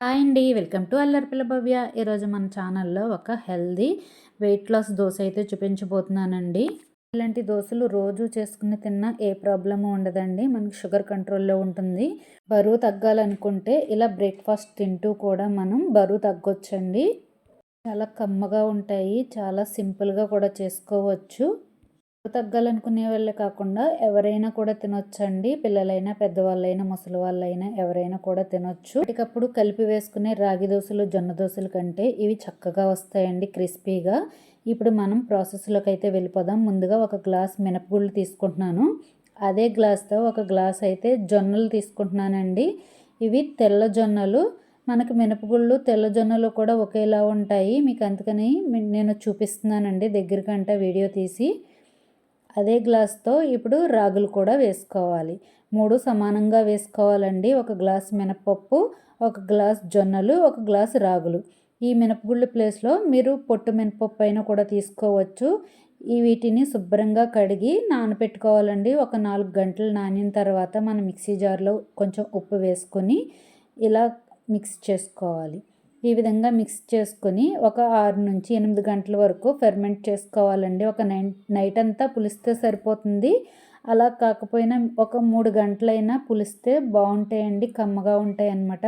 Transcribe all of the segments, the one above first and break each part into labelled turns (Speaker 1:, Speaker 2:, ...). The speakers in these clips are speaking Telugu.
Speaker 1: హాయ్ అండి. Welcome to Allaripilla Bhavya. ఈరోజు మన ఛానల్లో ఒక హెల్దీ వెయిట్ లాస్ దోశ అయితే చూపించబోతున్నానండి. ఇలాంటి దోశలు రోజు చేసుకుని తిన్నా ఏ ప్రాబ్లము ఉండదండి. మనకి షుగర్ కంట్రోల్లో ఉంటుంది. బరువు తగ్గాలనుకుంటే ఇలా బ్రేక్ఫాస్ట్ తింటూ కూడా మనం బరువు తగ్గొచ్చండి. చాలా కమ్మగా ఉంటాయి. చాలా సింపుల్గా కూడా చేసుకోవచ్చు. తగ్గాలనుకునే వాళ్ళే కాకుండా ఎవరైనా కూడా తినొచ్చండి. పిల్లలైనా పెద్దవాళ్ళైనా ముసలి వాళ్ళైనా ఎవరైనా కూడా తినొచ్చు. ఇప్పటికప్పుడు కలిపి వేసుకునే రాగి దోశలు జొన్న దోశల కంటే ఇవి చక్కగా వస్తాయండి క్రిస్పీగా. ఇప్పుడు మనం ప్రాసెస్లోకి అయితే వెళ్ళిపోదాం. ముందుగా ఒక గ్లాస్ మినపగుళ్ళు తీసుకుంటున్నాను. అదే గ్లాస్తో ఒక గ్లాస్ అయితే జొన్నలు తీసుకుంటున్నానండి. ఇవి తెల్ల జొన్నలు. మనకు మినపగుళ్ళు తెల్ల జొన్నలు కూడా ఒకేలా ఉంటాయి. మీకు అందుకని నేను చూపిస్తున్నానండి. దగ్గరకంటే వీడియో తీసి. అదే గ్లాస్తో ఇప్పుడు రాగులు కూడా వేసుకోవాలి. మూడు సమానంగా వేసుకోవాలండి. ఒక గ్లాస్ మినపప్పు ఒక గ్లాస్ జొన్నలు ఒక గ్లాస్ రాగులు. ఈ మినపగుళ్ళు ప్లేస్లో మీరు పొట్టు మినపప్పు అయినా కూడా తీసుకోవచ్చు. ఈ వీటిని శుభ్రంగా కడిగి నానబెట్టుకోవాలండి ఒక నాలుగు గంటలు నానిన తర్వాత మనం మిక్సీ జార్లో కొంచెం ఉప్పు వేసుకొని ఇలా మిక్స్ చేసుకోవాలి. ఈ విధంగా మిక్స్ చేసుకొని ఒక ఆరు నుంచి ఎనిమిది గంటల వరకు ఫెర్మెంట్ చేసుకోవాలండి. ఒక నైట్ నైట్ అంతా పులిస్తే సరిపోతుంది. అలా కాకపోయినా ఒక మూడు గంటలైనా పులిస్తే బాగుంటాయండి కమ్మగా ఉంటాయి అన్నమాట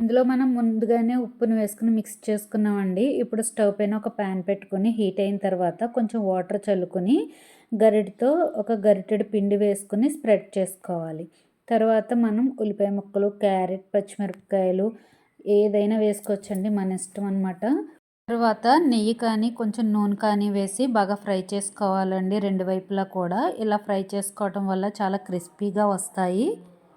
Speaker 1: ఇందులో మనం ముందుగానే ఉప్పును వేసుకుని మిక్స్ చేసుకున్నామండి. ఇప్పుడు స్టవ్ పైన ఒక ప్యాన్ పెట్టుకుని హీట్ అయిన తర్వాత కొంచెం వాటర్ చల్లుకొని గరిటతో ఒక గరిటెడు పిండి వేసుకుని స్ప్రెడ్ చేసుకోవాలి. తర్వాత మనం ఉల్లిపాయ ముక్కలు క్యారెట్ పచ్చిమిరపకాయలు ఏదైనా వేసుకోవచ్చండి మన ఇష్టం అనమాట తర్వాత నెయ్యి కానీ కొంచెం నూనె కానీ వేసి బాగా ఫ్రై చేసుకోవాలండి రెండు వైపులా కూడా. ఇలా ఫ్రై చేసుకోవటం వల్ల చాలా క్రిస్పీగా వస్తాయి.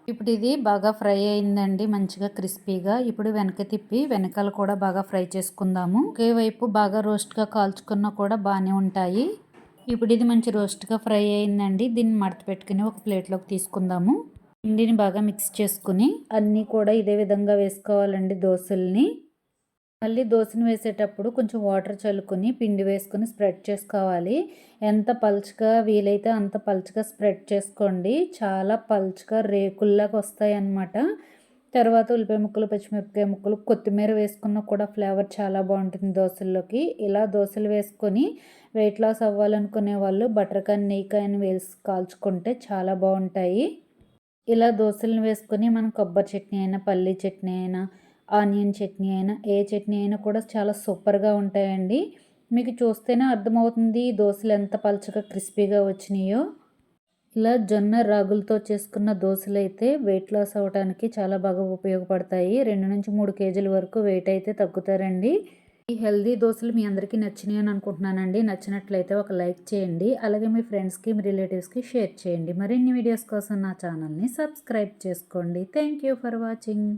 Speaker 1: ఇప్పుడు ఇది బాగా ఫ్రై అయిందండి మంచిగా క్రిస్పీగా. ఇప్పుడు వెనక తిప్పి వెనకాల కూడా బాగా ఫ్రై చేసుకుందాము. ఒకే వైపు బాగా రోస్ట్గా కాల్చుకున్నా కూడా బాగానే ఉంటాయి. ఇప్పుడు ఇది మంచి రోస్ట్గా ఫ్రై అయిందండి. దీన్ని మడత పెట్టుకుని ఒక ప్లేట్లోకి తీసుకుందాము. పిండిని బాగా మిక్స్ చేసుకుని అన్నీ కూడా ఇదే విధంగా వేసుకోవాలండి దోశల్ని. మళ్ళీ దోశను వేసేటప్పుడు కొంచెం వాటర్ చల్లుకొని పిండి వేసుకొని స్ప్రెడ్ చేసుకోవాలి. ఎంత పల్చగా వీలైతే అంత పల్చగా స్ప్రెడ్ చేసుకోండి. చాలా పల్చగా రేకుల్లాగా వస్తాయి అన్నమాట తర్వాత ఉల్లిపాయ ముక్కలు పచ్చిమిరపకాయ ముక్కలు కొత్తిమీర వేసుకున్న కూడా ఫ్లేవర్ చాలా బాగుంటుంది దోశల్లోకి. ఇలా దోశలు వేసుకొని వెయిట్ లాస్ అవ్వాలనుకునే వాళ్ళు బటర్ కాన్ నెయ్యి కానీ వేసి కాల్చుకుంటే చాలా బాగుంటాయి. ఇలా దోశలను వేసుకొని మనం కొబ్బరి చట్నీ అయినా పల్లీ చట్నీ అయినా ఆనియన్ చట్నీ అయినా ఏ చట్నీ అయినా కూడా చాలా సూపర్గా ఉంటాయండి. మీకు చూస్తేనే అర్థమవుతుంది దోశలు ఎంత పలచగా క్రిస్పీగా వచ్చినాయో. ఇలా జొన్న రాగులతో చేసుకున్న దోశలు అయితే వెయిట్ లాస్ అవ్వడానికి చాలా బాగా ఉపయోగపడతాయి. రెండు నుంచి మూడు కేజీల వరకు వెయిట్ అయితే తగ్గుతారండి. ఈ హెల్దీ దోశలు మీ అందరికీ నచ్చినాయి అని అనుకుంటున్నానండి. నచ్చినట్లయితే ఒక లైక్ చేయండి. అలాగే మీ ఫ్రెండ్స్కి మీ రిలేటివ్స్కి షేర్ చేయండి. మరిన్ని వీడియోస్ కోసం నా ఛానల్ని సబ్స్క్రైబ్ చేసుకోండి. Thank you for watching.